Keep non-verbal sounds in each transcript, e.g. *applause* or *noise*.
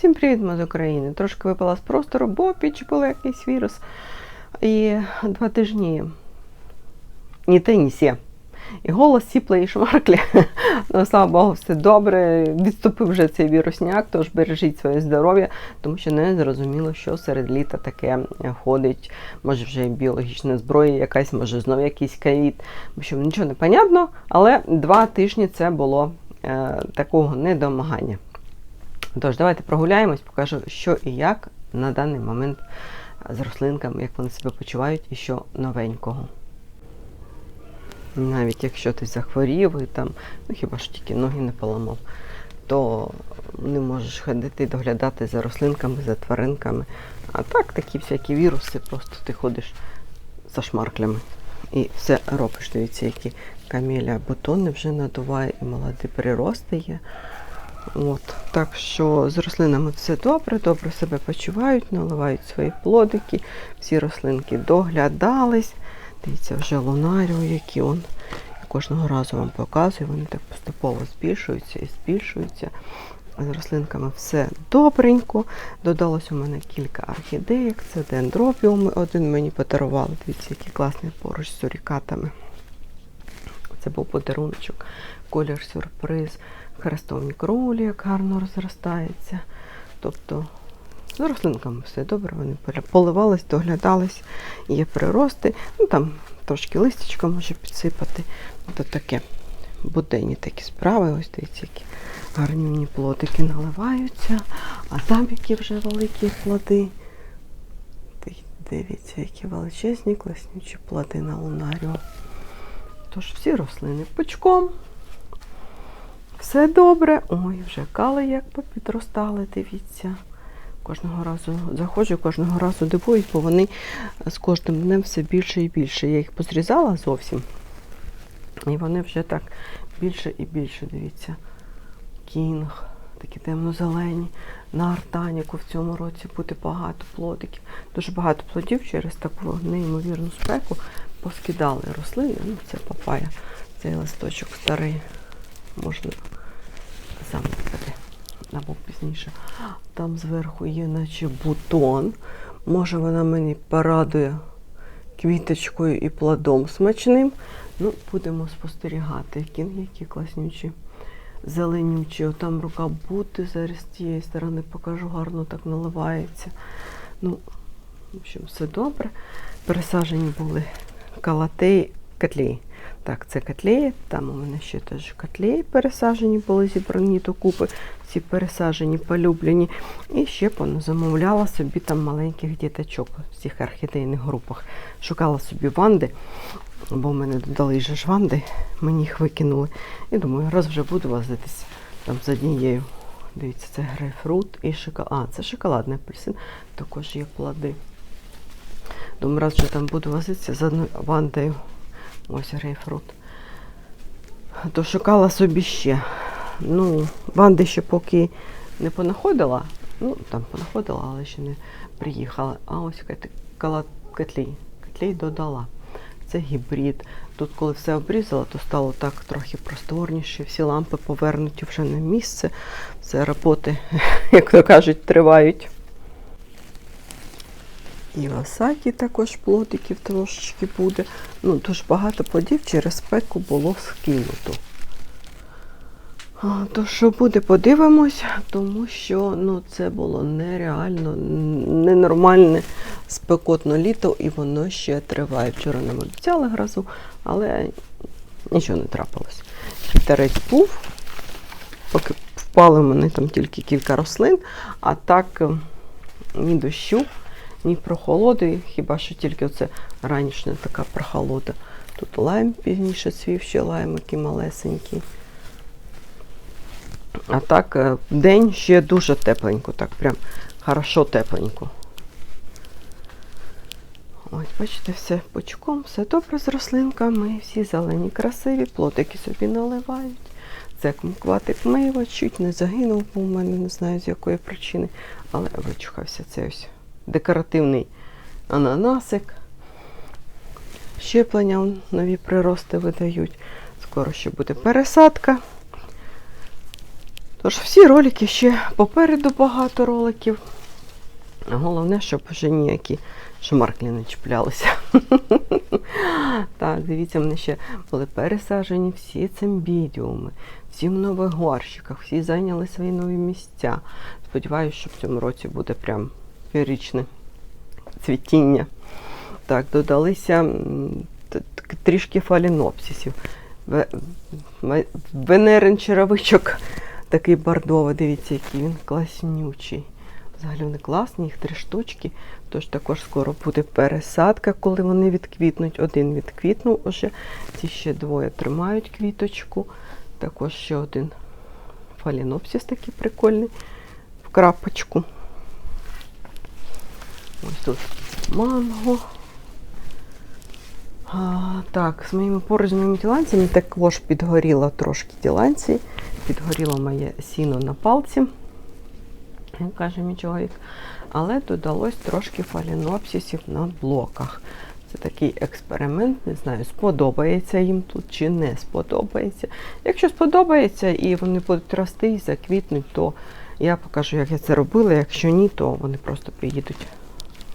Всім привіт, ми з України. Трошки випала з простору, бо підчепила якийсь вірус. І два тижні ні те, ні сє. І голос сіплий, і шмарклі. Ну, слава Богу, все добре. Відступив вже цей вірусняк, тож бережіть своє здоров'я, тому що не зрозуміло, що серед літа таке ходить. Може, вже біологічна зброя якась, може знову якийсь ковід. В нічого не понятно, але два тижні це було е, такого недомагання. Тож, давайте прогуляємось, покажу, що і як на даний момент з рослинками, як вони себе почувають і що новенького. Навіть якщо ти захворів і там, ну хіба ж тільки ноги не поламав, то не можеш ходити доглядати за рослинками, за тваринками. А так, такі всякі віруси, просто ти ходиш за шмарклями і все робиш. Дивіться, які камелія бутони вже надуває і молоді прирости є. От, так що з рослинами все добре, добре себе почувають, наливають свої плодики, всі рослинки доглядались. Дивіться, вже лунаріо, які он. Кожного разу вам показую, вони так поступово збільшуються і збільшуються. З рослинками все добренько. Додалось у мене кілька орхідеїк, це дендробіум. Один мені подарували. Дивіться, який класний поруч з сурікатами. Це був подаруночок, колір сюрприз. Хрестовні кролі, як гарно розростається. Тобто з рослинками все добре, вони поливались, доглядались, є прирости. Ну там трошки листячка може підсипати. То таке буденні такі справи. Ось дивіться, які гарні плодики наливаються. А там які вже великі плоди. Дивіться, які величезні класнючі плоди на лунаріо. Тож всі рослини пучком. Все добре. Ой, вже кали як попідростали, дивіться. Кожного разу заходжу, кожного разу дивуюсь, бо вони з кожним днем все більше і більше. Я їх позрізала зовсім. І вони вже так більше і більше, дивіться. Кінг, такі темно-зелені. На артаніку в цьому році буде багато плодиків. Дуже багато плодів через таку неймовірну спеку поскидали рослини. Ну, це папая, цей листочок старий можна сам випити або пізніше. Там зверху є наче бутон. Може вона мені порадує квіточкою і плодом смачним. Ну, будемо спостерігати. Кінги, які класнючі, зеленючі. Там рука бути зараз з тієї сторони покажу, гарно так наливається. Ну, в общем, все добре. Пересаджені були калатеї, котлеї. Так, це котлеї, там у мене ще теж котлеї пересаджені були зібрані докупи, ці пересаджені, полюблені. І ще замовляла собі там маленьких діточок в цих орхідейних групах. Шукала собі ванди, бо в мене додали же ж ванди, мені їх викинули. І думаю, раз вже буду возитись там з однією. Дивіться, це грейпфрут і шоколад. А, це шоколадний апельсин, також є плоди. Думаю, раз там буду возитися з вандою. Ось грейпфрут. То шукала собі ще. Ну, ванди ще поки не понаходила. Ну, там понаходила, але ще не приїхала. А ось котлей. Котлей додала. Це гібрид. Тут, коли все обрізала, то стало так трохи просторніше. Всі лампи повернуті вже на місце. Все роботи, *laughs* як то кажуть, тривають. І в осаді також плодиків трошечки буде. Ну, дуже багато плодів через спеку було скинуто. То що буде, подивимось, тому що ну, це було нереально, ненормальне спекотне літо і воно ще триває. Вчора нам обіцяли грозу, але нічого не трапилось. Вітерець був, поки впали в мене там тільки кілька рослин, а так ні дощу ні прохолоди, хіба що тільки оце ранішня така прохолода. Тут лайм пізніше цвів, ще лайм, який малесенький. А так, день ще дуже тепленько, так прям хорошо тепленько. Ось, бачите, все пучком, все добре з рослинками, всі зелені, красиві, плотики собі наливають. Це кумкватик миво, чуть не загинув, бо у мене не знаю з якої причини, але вичухався це ось декоративний ананасик. Щеплення нові прирости видають. Скоро ще буде пересадка. Тож всі ролики ще попереду багато роликів. Головне, щоб вже ніякі шмарклі не чіплялися. *laughs* так, дивіться, мене ще були пересаджені всі цимбідіуми, всі в нових горщиках, всі зайняли свої нові місця. Сподіваюсь, що в цьому році буде прям феєричне цвітіння. Так, додалися трішки фалінопсисів. Ве- ве- Венерин черевичок такий бордовий, дивіться, який він класнючий. Взагалі вони класні, їх три штучки. Тож також скоро буде пересадка, коли вони відквітнуть. Один відквітнув уже. Ці ще двоє тримають квіточку. Також ще один фалінопсис такий прикольний в крапочку. Ось тут манго. А, так, з моїми порожніми діланцями також підгоріло трошки діланці. Підгоріло моє сіно на палці, каже мій чоловік. Але додалось трошки фалінопсисів на блоках. Це такий експеримент, не знаю, сподобається їм тут чи не сподобається. Якщо сподобається і вони будуть рости і заквітнуть, то я покажу, як я це робила. Якщо ні, то вони просто приїдуть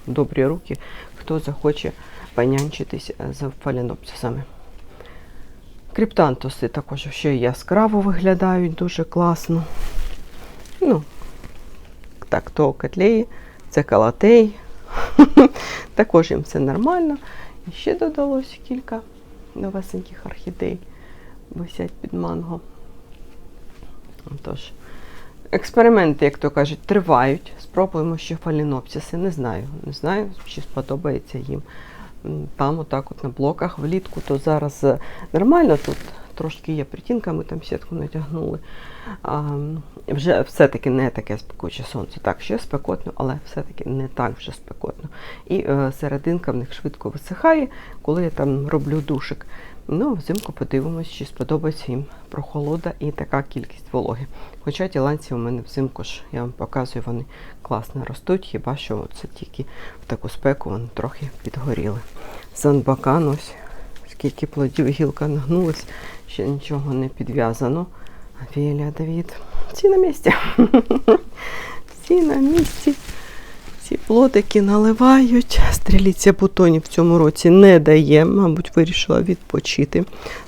добрі руки, хто захоче панянчитись з фалінопсисами. Криптантуси також ще яскраво виглядають дуже класно. Ну, так, то котлеї, це калатей. *laughs* Також їм все нормально. І ще додалось кілька новесеньких орхідей. Висять під манго. Тож, експерименти, як то кажуть, тривають. Спробуємо ще фалінопсиси. Не знаю. Не знаю, чи сподобається їм. Там, отак, от на блоках влітку, то зараз е, нормально тут. Трошки є притінка, ми там сітку натягнули. А, вже все-таки не таке спекуче сонце. Так, ще спекотно, але все-таки не так вже спекотно. І е, серединка в них швидко висихає, коли я там роблю душик. Ну, взимку подивимось, чи сподобається їм прохолода і така кількість вологи. Хоча ті ланці у мене взимку ж, я вам показую, вони класно ростуть, хіба що це тільки в таку спеку вони трохи підгоріли. Санбакан ось, скільки плодів гілка нагнулась, ще нічого не підв'язано. Філія Давід. Всі на місці. *laughs* Всі на місці. Ці плодики наливають. Стріліця бутонів в цьому році не дає, мабуть, вирішила відпочити.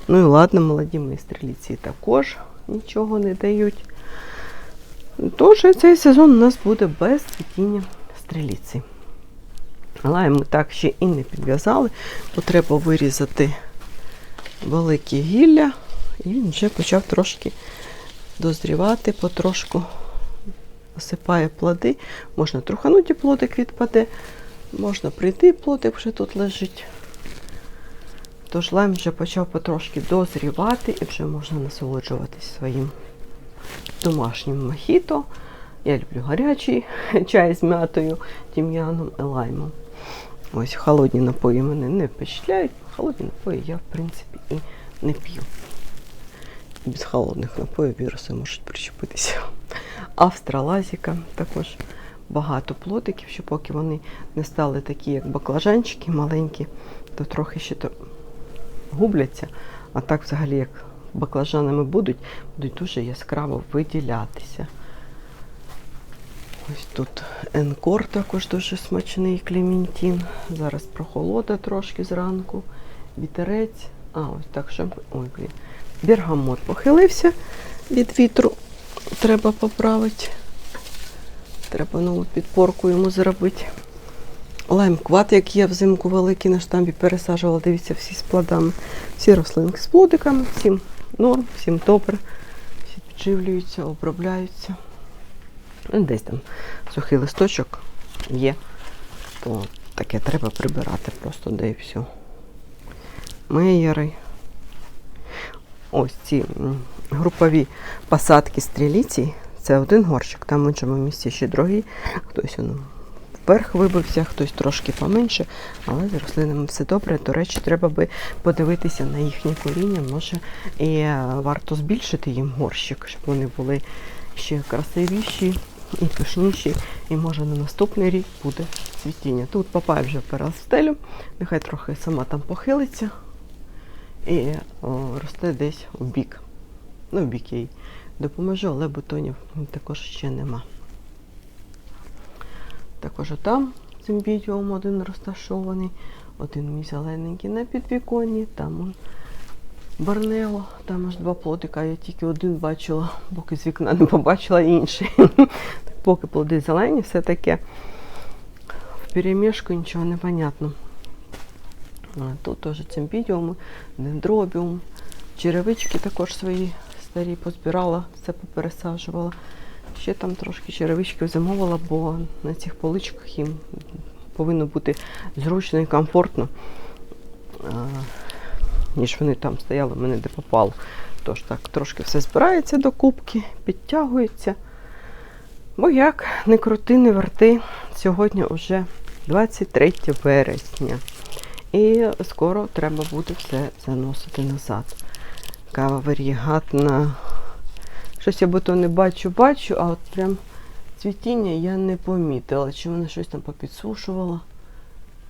Ну і ладно, молоді мої стріліці також нічого не дають. Тож цей сезон у нас буде без цвітіння стріліці. Але ми так ще і не підв'язали, бо треба вирізати великі гілля, і він вже почав трошки дозрівати, потрошку осипає плоди. Можна трухануті плодик відпаде, можна прийти, плодик вже тут лежить. Тож лайм вже почав потрошки дозрівати і вже можна насолоджуватись своїм домашнім мохіто. Я люблю гарячий *laughs* чай з м'ятою, тім'яном і лаймом. Ось холодні напої мене не впечатляють, холодні напої я, в принципі, і не п'ю. Без холодних напоїв віруси можуть причепитися. Австралазіка також багато плодиків, що поки вони не стали такі, як баклажанчики маленькі, то трохи ще то губляться. А так, взагалі, як баклажанами будуть, будуть дуже яскраво виділятися. Ось тут енкор також дуже смачний клементін. Зараз прохолода трошки зранку, вітерець. А, ось так що. Ой. Бергамот похилився від вітру. Треба поправити. Треба нову підпорку йому зробити. Лаймкват, який я взимку великий на штамбі пересаджувала, дивіться, всі з плодами. Всі рослинки з плодиками, всім норм, всім добре. Всі підживлюються, обробляються. Ну, Десь там сухий листочок є, то таке треба прибирати просто, де і все. Меєри. Ось ці групові посадки стріліці. Це один горщик, там в іншому місці ще другий. Хтось воно вверх вибився, хтось трошки поменше, але з рослинами все добре. До речі, треба би подивитися на їхнє коріння. Може, і е, варто збільшити їм горщик, щоб вони були ще красивіші і пишніші. І може на наступний рік буде цвітіння. Тут папай вже перелаз в стелю, нехай трохи сама там похилиться і о, росте десь у бік. Ну, в бік її допоможу, але бутонів також ще нема. Також там цимбідіум один розташований, один мій зелененький на підвіконні, там он Барнео, там аж два плодика, я тільки один бачила, поки з вікна не побачила інший. *laughs* Поки плоди зелені, все таке в перемішку нічого не понятно. Тут теж цим цимбідіум, дендробіум, черевички також свої старі позбирала, все попересаджувала. Ще там трошки черевички замовила, бо на цих поличках їм повинно бути зручно і комфортно, ніж вони там стояли мене де попало. Тож так, трошки все збирається до кубки, підтягується. Бо як не крути, не верти, сьогодні вже 23 вересня. І скоро треба буде все заносити назад. Кава варігатна. Щось я то не бачу, бачу, а от прям цвітіння я не помітила. Чи вона щось там попідсушувала,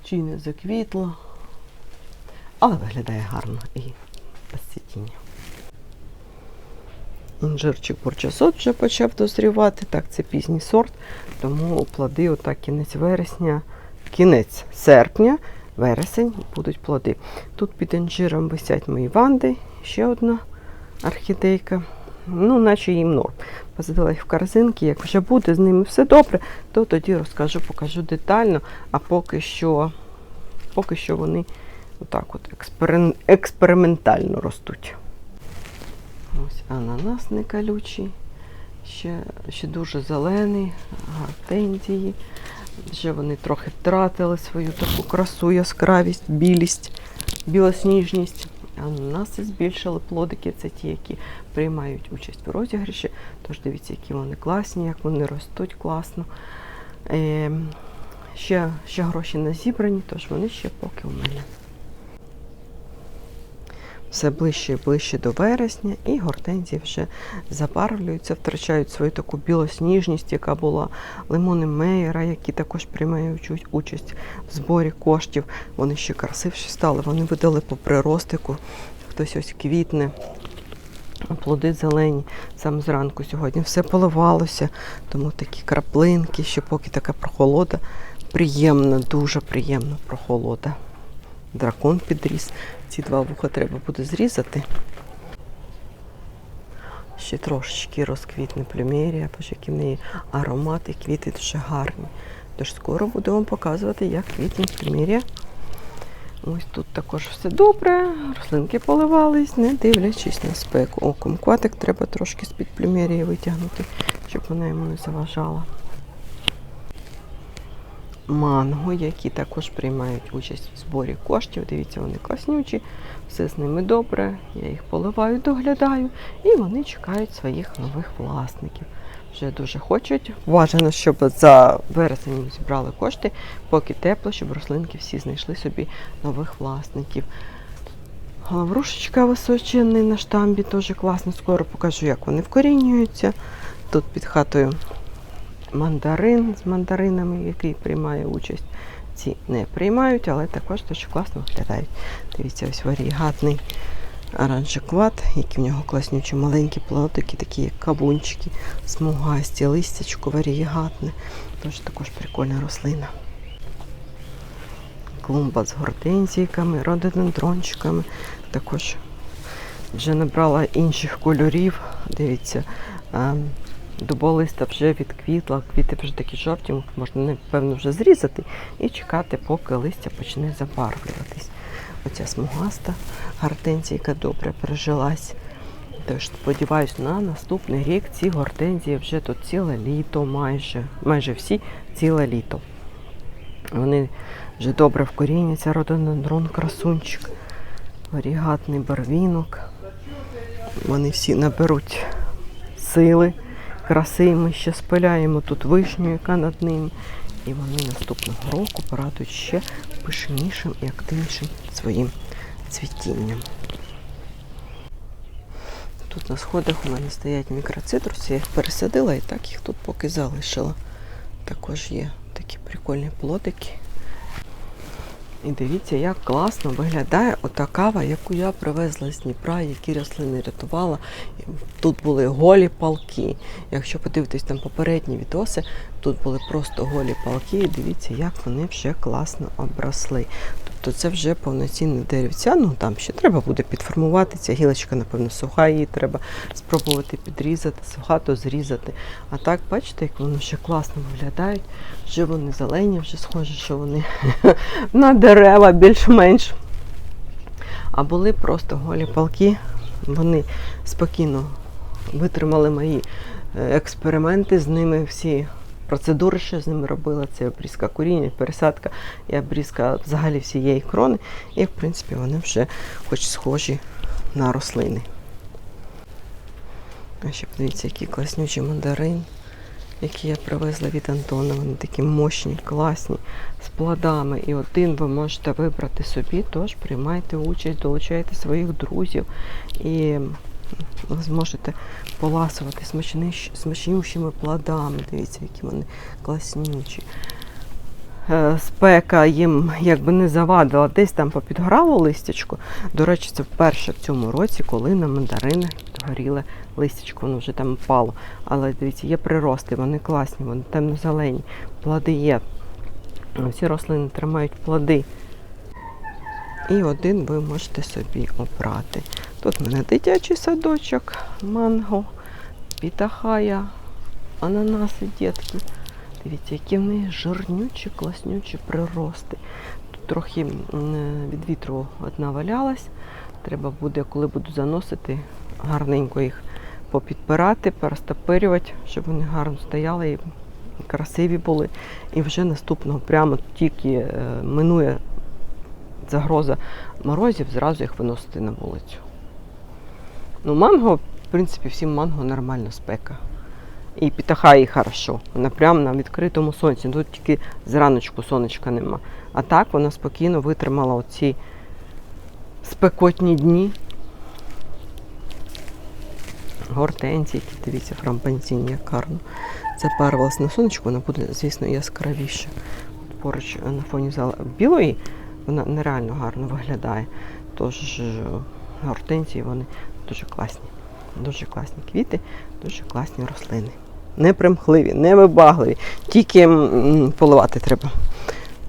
чи не заквітла. Але виглядає гарно і без цвітіння. Інжирчик бурчасот вже почав дозрівати. Так, це пізній сорт, тому плоди отак кінець вересня, кінець серпня, вересень будуть плоди. Тут під інжиром висять мої ванди, ще одна орхідейка. Ну, наче їм норм. Посадила їх в корзинки, як вже буде з ними все добре, то тоді розкажу, покажу детально. А поки що, поки що вони отак от експерин- експериментально ростуть. Ось ананас не колючий, ще, ще дуже зелений, гортензії. Вже вони трохи втратили свою таку красу, яскравість, білість, білосніжність. Ананаси збільшили плодики, це ті, які приймають участь у розіграші. Тож дивіться, які вони класні, як вони ростуть класно. Е, ще, ще гроші не зібрані, тож вони ще поки у мене. Все ближче і ближче до вересня, і гортензії вже забарвлюються, втрачають свою таку білосніжність, яка була лимони Мейера, які також приймають участь- в зборі коштів. Вони ще красивші стали, вони видали по приростику. Хтось ось квітне, плоди зелені. Саме зранку сьогодні все поливалося, тому такі краплинки, ще поки така прохолода. Приємна, дуже приємна прохолода. Дракон підріс. Ці два вуха треба буде зрізати. Ще трошечки розквітне плюмерія, бо в неї аромати, квіти дуже гарні. Тож скоро буду вам показувати, як квітне плюмерія. Ось тут також все добре, рослинки поливались, не дивлячись на спеку. О, кумкватик треба трошки з-під плюмерії витягнути, щоб вона йому не заважала. Манго, які також приймають участь в зборі коштів. Дивіться, вони класнючі, все з ними добре. Я їх поливаю, доглядаю, і вони чекають своїх нових власників. Вже дуже хочуть. Бажано, щоб за вересень зібрали кошти, поки тепло, щоб рослинки всі знайшли собі нових власників. Лаврушечка височенний на штамбі, теж класно. Скоро покажу, як вони вкорінюються. Тут під хатою мандарин з мандаринами, який приймає участь. Ці не приймають, але також дуже класно виглядають. Дивіться, ось варігатний оранжекват, які в нього класнючі маленькі плодики, такі як кавунчики, смугасті, листячко варігатне. Тож також прикольна рослина. Клумба з гортензійками, рододендрончиками. Також вже набрала інших кольорів. Дивіться, ем, Дуболиста вже відквітла, квіти вже такі жовті, можна напевно вже зрізати і чекати, поки листя почне забарвлюватись. Оця смугаста гортензійка добре прижилась. Тож сподіваюсь, на наступний рік ці гортензії вже тут ціле літо, майже, майже всі ціле літо. Вони вже добре вкоріняться, рододендрон, красунчик, варігатний барвінок. Вони всі наберуть сили краси. Ми ще спиляємо тут вишню, яка над ним. І вони наступного року порадують ще пишнішим і активнішим своїм цвітінням. Тут на сходах у мене стоять мікроцитруси, я їх пересадила і так їх тут поки залишила. Також є такі прикольні плодики. І дивіться, як класно виглядає ота кава, яку я привезла з Дніпра, які рослини рятувала. Тут були голі палки. Якщо подивитись там попередні відоси, тут були просто голі палки, і дивіться, як вони вже класно обросли. Тобто це вже повноцінне деревця. Ну там ще треба буде підформувати. Ця гілочка, напевно, суха, її треба спробувати підрізати, суха, то зрізати. А так, бачите, як вони ще класно виглядають. Вже вони зелені, вже схоже, що вони *laughs* на дерева більш-менш. А були просто голі палки. Вони спокійно витримали мої е, експерименти з ними всі. Процедури, що з ними робила, це обрізка коріння, пересадка і обрізка взагалі всієї крони. І, в принципі, вони вже хоч схожі на рослини. А ще подивіться, які класнючі мандарин, які я привезла від Антона. Вони такі мощні, класні, з плодами. І один ви можете вибрати собі, тож приймайте участь, долучайте своїх друзів і зможете поласувати смачнищ- смачнющими плодами. Дивіться, які вони класнючі. Е, Спека їм якби не завадила, десь там попідграло листячко. До речі, це вперше в цьому році, коли на мандарини підгоріле листячко, воно вже там впало. Але дивіться, є прирости, вони класні, вони темно-зелені, плоди є. Всі рослини тримають плоди. І один ви можете собі обрати. Тут в мене дитячий садочок, манго, пітахая, ананаси, дітки. Дивіться, які в них жирнючі, класнючі прирости. Тут трохи від вітру одна валялась. Треба буде, коли буду заносити, гарненько їх попідпирати, перестопирювати, щоб вони гарно стояли і красиві були. І вже наступного, прямо тільки е, минує загроза морозів, зразу їх виносити на вулицю. Ну, манго, в принципі, всім манго нормально спека. І пітахаї хорошо. Вона прямо на відкритому сонці. Тут тільки зраночку сонечка нема. А так вона спокійно витримала оці спекотні дні. Гортензії, які дивіться, фрампанзіні, як гарно. Запарилась на сонечку, вона буде, звісно, яскравіше. От Поруч е, на фоні зала білої вона нереально гарно виглядає. Тож е, гортензії вони дуже класні. Дуже класні квіти, дуже класні рослини. Не примхливі, не вибагливі. Тільки поливати треба.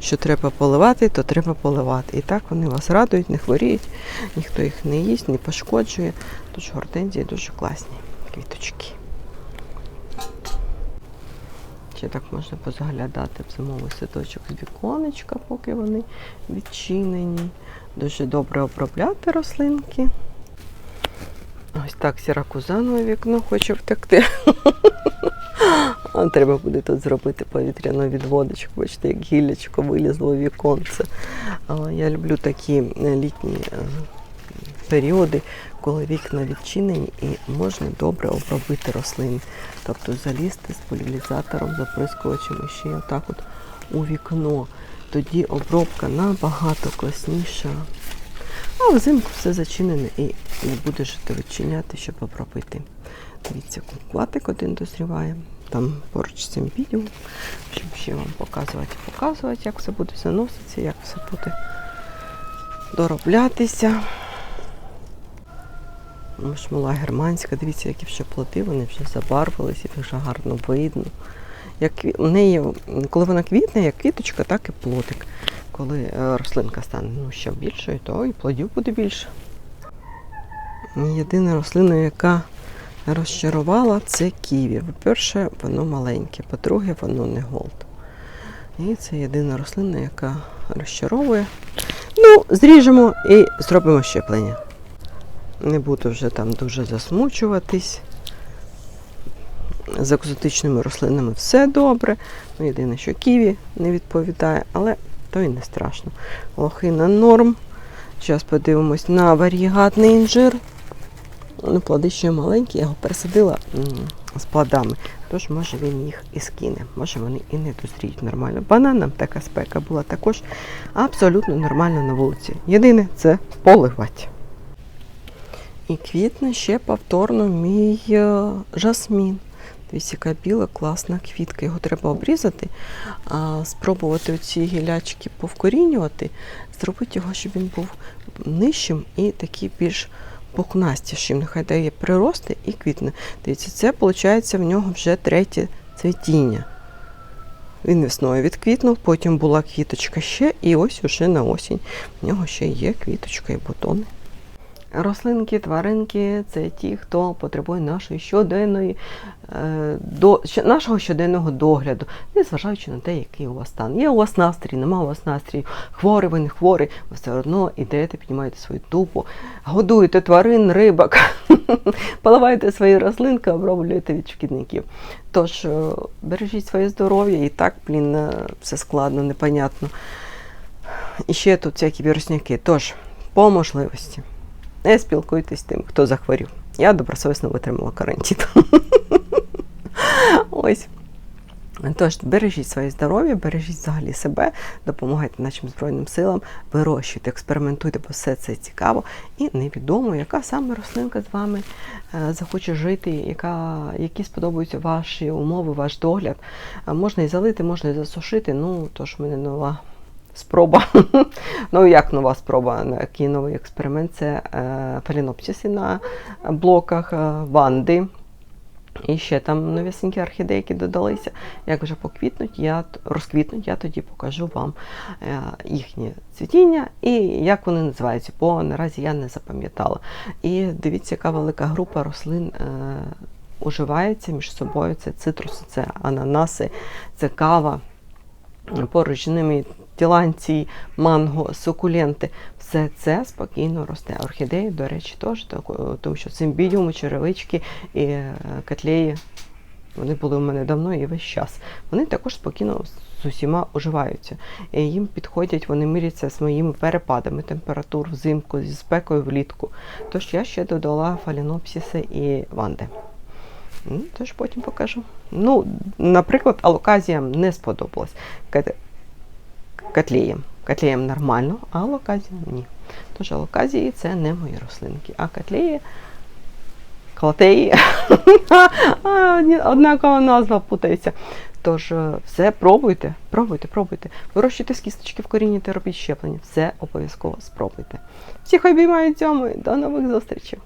Що треба поливати, то треба поливати. І так вони вас радують, не хворіють, ніхто їх не їсть, не пошкоджує. Тож гортензії дуже класні квіточки. Ще так можна позаглядати в зимовий садочок з віконечка, поки вони відчинені. Дуже добре обробляти рослинки. Ось так сіракузанове вікно хоче втекти. *laughs* А Треба буде тут зробити повітряну відводочку. Бачите, як гіллячко вилізло віконце. Я люблю такі е, літні е, періоди, коли вікна відчинені і можна добре обробити рослини. Тобто залізти з поляризатором, заприскувачем і ще отак от у вікно. Тоді обробка набагато класніша. А взимку все зачинене і не будеш ти відчиняти, щоб обробити. Дивіться, куклатик один дозріває. Там поруч з цим відео, щоб ще вам показувати, показувати, як все буде заноситися, як все буде дороблятися. Шмула германська, дивіться, які вже плоди, вони вже забарвилися, їх вже гарно видно. Як у неї, коли вона квітне, як квіточка, так і плодик. Коли е, рослинка стане ну, ще більшою, то і плодів буде більше. Єдина рослина, яка розчарувала, це ківі. По-перше, воно маленьке, по-друге, воно не голд. І це єдина рослина, яка розчаровує. Ну, зріжемо і зробимо щеплення. Не буду вже там дуже засмучуватись. З екзотичними рослинами все добре. Ну, єдине, що ківі не відповідає, але то і не страшно. Лохина норм. Зараз подивимось на варігатний інжир. Ну, плоди ще маленькі, я його пересадила з плодами. Тож, може, він їх і скине. Може, вони і не дозріють нормально. Бананам така спека була також абсолютно нормально на вулиці. Єдине це поливати. І квітне ще повторно мій е, жасмін. Дивіться, яка біла, класна квітка. Його треба обрізати, спробувати оці гілячки повкорінювати, зробити його, щоб він був нижчим і такий більш пухнастішим. Нехай дає прирости і квітне. Дивіться, це виходить в нього вже третє цвітіння. Він весною відквітнув, потім була квіточка ще, і ось уже на осінь. В нього ще є квіточка і бутони. Рослинки, тваринки це ті, хто потребує нашої щоденної, е, до, нашого щоденного догляду, незважаючи на те, який у вас стан. Є у вас настрій, нема у вас настрій, хворий ви не хворий, ви все одно йдете, піднімаєте свою тупу, годуєте тварин, рибок, *laughs* поливаєте свої рослинки, оброблюєте від шкідників. Тож е, бережіть своє здоров'я і так, блін, е, все складно, непонятно. І ще тут всякі вірусняки. Тож, по можливості, не спілкуйтесь з тим, хто захворів. Я добросовісно витримала карантин. *laughs* Ось. Тож, бережіть своє здоров'я, бережіть взагалі себе, допомагайте нашим Збройним силам, вирощуйте, експериментуйте, бо все це цікаво. І невідомо, яка саме рослинка з вами е, захоче жити, яка, які сподобаються ваші умови, ваш догляд. Е, Можна і залити, можна і засушити. Ну, тож мене нова спроба. *laughs* ну, як нова спроба, який новий експеримент це е, фалінопсиси на блоках, е, ванди. І ще там новісінькі орхідейки додалися. Як вже поквітнуть, я розквітнуть, я тоді покажу вам е, їхнє цвітіння і як вони називаються, бо наразі я не запам'ятала. І дивіться, яка велика група рослин е, уживається між собою. Це цитруси, це ананаси, це кава. Поруч з ними тіланці, манго, сукуленти. Все це спокійно росте. Орхідеї, до речі, теж, тому що цимбідіуми, черевички і е, котлеї, вони були у мене давно і весь час. Вони також спокійно з усіма уживаються. І їм підходять, вони миряться з моїми перепадами температур взимку, зі спекою влітку. Тож я ще додала фалінопсіси і ванди. Тож потім покажу. Ну, наприклад, алоказіям не сподобалось. Котлеєм. Котлеєм нормально, а алоказіям ні. Тож алоказії це не мої рослинки. А котлеї, *laughs* ні, однакова назва путається. Тож е, все пробуйте, пробуйте, пробуйте. Вирощуйте з кісточки, вкорінюйте, робіть щеплення. Все обов'язково спробуйте. Всіх обіймаю цьому. До нових зустрічей!